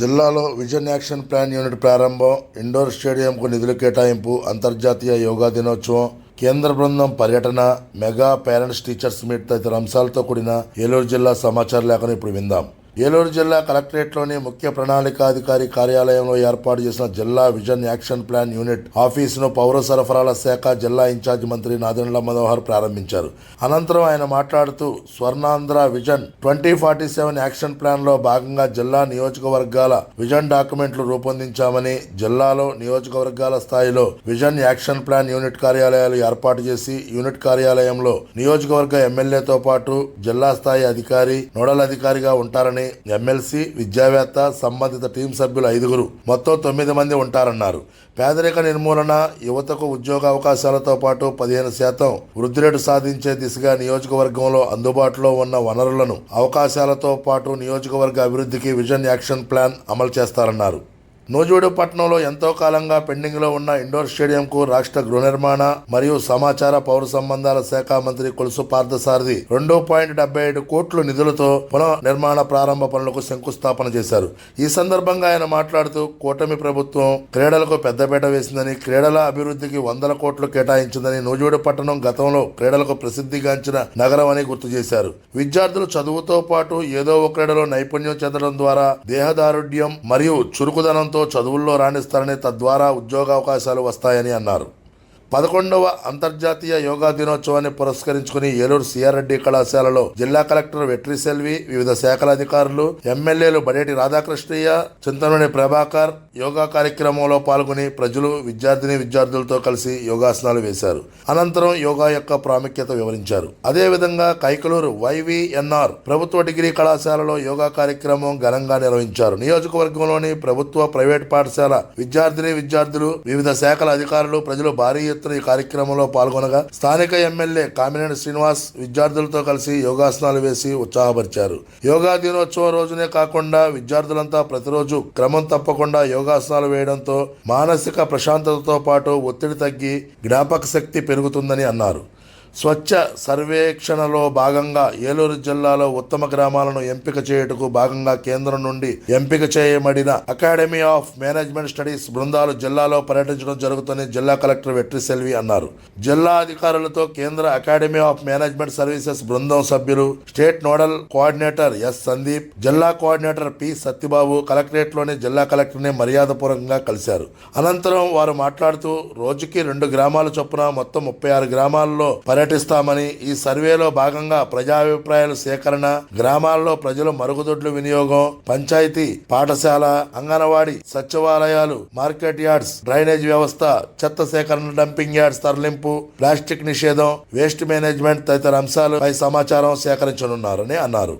జిల్లాలో vision action plan unit ప్రారంభం indoor స్టేడియంకు నిధుల కేటాయింపు అంతర్జాతీయ యోగా దినోత్సవం కేంద్ర బృందం పర్యటన మెగా పేరెంట్స్ టీచర్స్ మీట్ తదితర అంశాలతో కూడిన ఏలూరు జిల్లా సమాచార లేఖను ఇప్పుడు విందాం. ఏలూరు జిల్లా కలెక్టరేట్లోని ముఖ్య ప్రణాళికాధికారి కార్యాలయంలో ఏర్పాటు చేసిన జిల్లా విజన్ యాక్షన్ ప్లాన్ యూనిట్ ఆఫీసును పౌర సరఫరాల శాఖ జిల్లా ఇన్ఛార్జి మంత్రి నాదెండ్ల మనోహర్ ప్రారంభించారు. అనంతరం ఆయన మాట్లాడుతూ Swarnandhra vision twenty forty seven action ప్లాన్లో భాగంగా జిల్లా నియోజకవర్గాల విజన్ డాక్యుమెంట్లు రూపొందించామని జిల్లాలో నియోజకవర్గాల స్థాయిలో విజన్ యాక్షన్ ప్లాన్ యూనిట్ కార్యాలయాలు ఏర్పాటు చేసి యూనిట్ కార్యాలయంలో నియోజకవర్గ ఎమ్మెల్యేతో పాటు జిల్లా స్థాయి అధికారి నోడల్ అధికారిగా ఉంటారని ఎమ్మెల్సీ విద్యావేత్త సంబంధిత టీం సభ్యులు ఐదుగురు. మొత్తం తొమ్మిది మంది ఉంటారన్నారు. పేదరిక నిర్మూలన యువతకు ఉద్యోగ అవకాశాలతో పాటు పదిహేను శాతం వృద్ధి రేటు సాధించే దిశగా నియోజకవర్గంలో అందుబాటులో ఉన్న వనరులను అవకాశాలతో పాటు నియోజకవర్గ అభివృద్ధికి విజన్ యాక్షన్ ప్లాన్ అమలు చేస్తారన్నారు. నూజివీడు పట్టణంలో ఎంతో కాలంగా పెండింగ్లో ఉన్న ఇండోర్ స్టేడియంకు రాష్ట్ర గృహ నిర్మాణ మరియు సమాచార పౌర సంబంధాల శాఖ మంత్రి కొలుసు పార్థసారథి రెండు పాయింట్ డెబ్బై ఐదు కోట్ల నిధులతో పునః నిర్మాణ ప్రారంభ పనులకు శంకుస్థాపన చేశారు. ఈ సందర్భంగా ఆయన మాట్లాడుతూ కూటమి ప్రభుత్వం క్రీడలకు పెద్దపీట వేసిందని క్రీడల అభివృద్ధికి వందల కోట్లు కేటాయించిందని నూజివీడు పట్టణం గతంలో క్రీడలకు ప్రసిద్ధిగాంచిన నగరం అని గుర్తు చేశారు. విద్యార్థులు చదువుతో పాటు ఏదో ఒక క్రీడలో నైపుణ్యం చెందడం ద్వారా దేహదారుఢ్యం మరియు చురుకుదనంతో చదువుల్లో రాణిస్తారని తద్వారా ఉద్యోగావకాశాలు వస్తాయని అన్నారు పదకొండవ అంతర్జాతీయ యోగా దినోత్సవాన్ని పురస్కరించుకుని ఏలూరు సిఆర్రెడ్డి కళాశాలలో జిల్లా కలెక్టర్ వెట్రి సెల్వి వివిధ శాఖల అధికారులు ఎమ్మెల్యేలు బడేటి రాధాకృష్ణయ్య చింతనమణి ప్రభాకర్ యోగా కార్యక్రమంలో పాల్గొని ప్రజలు విద్యార్థిని విద్యార్థులతో కలిసి యోగాసనాలు వేశారు. అనంతరం యోగా యొక్క ప్రాముఖ్యత వివరించారు. అదేవిధంగా కైకలూరు వైవిఎన్ఆర్ ప్రభుత్వ డిగ్రీ కళాశాలలో యోగా కార్యక్రమం ఘనంగా నిర్వహించారు. నియోజకవర్గంలోని ప్రభుత్వ ప్రైవేట్ పాఠశాల విద్యార్థిని విద్యార్థులు వివిధ శాఖల అధికారులు ప్రజలు భారీ ఎత్తున ఈ కార్యక్రమంలో పాల్గొనగా స్థానిక ఎమ్మెల్యే కామినేని శ్రీనివాస్ విద్యార్థులతో కలిసి యోగాసనాలు వేసి ఉత్సాహపరిచారు. యోగా దినోత్సవం రోజునే కాకుండా విద్యార్థులంతా ప్రతిరోజు క్రమం తప్పకుండా యోగాసనాలు వేయడంతో మానసిక ప్రశాంతతతో పాటు ఒత్తిడి తగ్గి జ్ఞాపక శక్తి పెరుగుతుందని అన్నారు. స్వచ్ఛ సర్వేక్షణలో భాగంగా ఏలూరు జిల్లాలో ఉత్తమ గ్రామాలను ఎంపిక చేయుటకు భాగంగా కేంద్రం నుండి ఎంపిక చేయబడిన అకాడమీ ఆఫ్ మేనేజ్మెంట్ స్టడీస్ బృందాలు జిల్లాలో పర్యటించడం జరుగుతుందని జిల్లా కలెక్టర్ వెట్రి సెల్వి అన్నారు. జిల్లా అధికారులతో కేంద్ర అకాడమీ ఆఫ్ మేనేజ్మెంట్ సర్వీసెస్ బృందం సభ్యులు state nodal coordinator S Sandeep జిల్లా కోఆర్డినేటర్ పి సత్యబాబు కలెక్టరేట్లోని జిల్లా కలెక్టర్ని మర్యాదపూర్వకంగా కలిశారు. అనంతరం వారు మాట్లాడుతూ రోజుకి రెండు గ్రామాల చొప్పున మొత్తం ముప్పై ఆరు గ్రామాల్లో పర్యటిస్తామని ఈ సర్వేలో భాగంగా ప్రజాభిప్రాయాల సేకరణ గ్రామాల్లో ప్రజల మరుగుదొడ్ల వినియోగం పంచాయతీ పాఠశాల అంగన్వాడి సచివాలయాలు మార్కెట్ యార్డ్స్ డ్రైనేజ్ వ్యవస్థ చెత్త సేకరణ డంపింగ్ యార్డ్స్ తరలింపు ప్లాస్టిక్ నిషేధం వేస్ట్ మేనేజ్మెంట్ తదితర అంశాలపై సమాచారం సేకరించనున్నారని అన్నారు.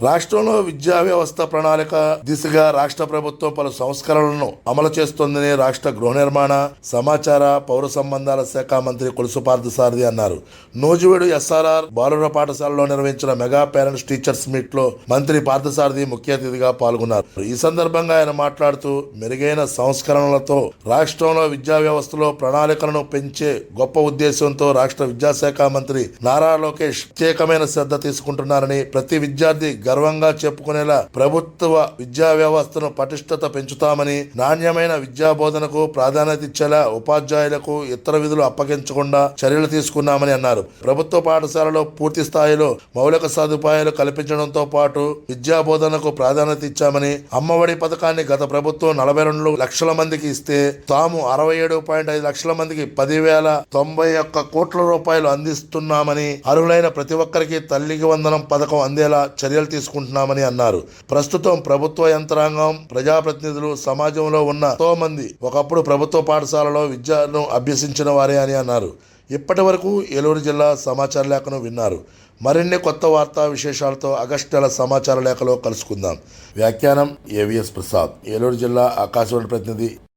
రాష్ట్రంలో విద్యా వ్యవస్థ ప్రణాళిక దిశగా రాష్ట్ర ప్రభుత్వం పలు సంస్కరణలను అమలు చేస్తోందని రాష్ట్ర గృహ నిర్మాణ సమాచార పౌర సంబంధాల శాఖ మంత్రి కొలుసు పార్థసారథి అన్నారు. నూజివీడు ఎస్ఆర్ఆర్ బాలుర పాఠశాలలో నిర్వహించిన మెగా పేరెంట్స్ టీచర్స్ మీట్లో మంత్రి పార్థసారథి ముఖ్య అతిథిగా పాల్గొన్నారు. ఈ సందర్భంగా ఆయన మాట్లాడుతూ మెరుగైన సంస్కరణలతో రాష్ట్రంలో విద్యా వ్యవస్థలో ప్రణాళికలను పెంచే గొప్ప ఉద్దేశంతో రాష్ట్ర విద్యాశాఖ మంత్రి నారా లోకేష్ ప్రత్యేకమైన శ్రద్ధ తీసుకుంటున్నారని ప్రతి విద్యార్థి గర్వంగా చెప్పుకునేలా ప్రభుత్వ విద్యా వ్యవస్థను పటిష్టత పెంచుతామని నాణ్యమైన విద్యా బోధనకు ప్రాధాన్యత ఇచ్చేలా ఉపాధ్యాయులకు ఇతర విధులు అప్పగించకుండా చర్యలు తీసుకున్నామని అన్నారు. ప్రభుత్వ పాఠశాలలో పూర్తి స్థాయిలో మౌలిక సదుపాయాలు కల్పించడంతో పాటు విద్యా బోధనకు ప్రాధాన్యత ఇచ్చామని అమ్మఒడి పథకాన్ని గత ప్రభుత్వం నలభై రెండు లక్షల మందికి ఇస్తే తాము అరవై ఏడు పాయింట్ ఐదు లక్షల మందికి పదివేల తొంభై ఒక్క కోట్ల రూపాయలు అందిస్తున్నామని అర్హులైన ప్రతి ఒక్కరికి తల్లికి వందనం పథకం అందేలా చర్యలు తీసుకుంటున్నామని అన్నారు. ప్రస్తుతం ప్రభుత్వ యంత్రాంగం ప్రజాప్రతినిధులు సమాజంలో ఉన్న ఎంతో మంది ఒకప్పుడు ప్రభుత్వ పాఠశాలలో విద్యను అభ్యసించిన వారే అని అన్నారు. ఇప్పటి వరకు ఏలూరు జిల్లా సమాచార లేఖను విన్నారు. మరిన్ని కొత్త వార్తా విశేషాలతో ఆగస్టు నెల సమాచార లేఖలో కలుసుకుందాం. వ్యాఖ్యానం ఏవిఎస్ ప్రసాద్ ఏలూరు జిల్లా ఆకాశవాణి ప్రతినిధి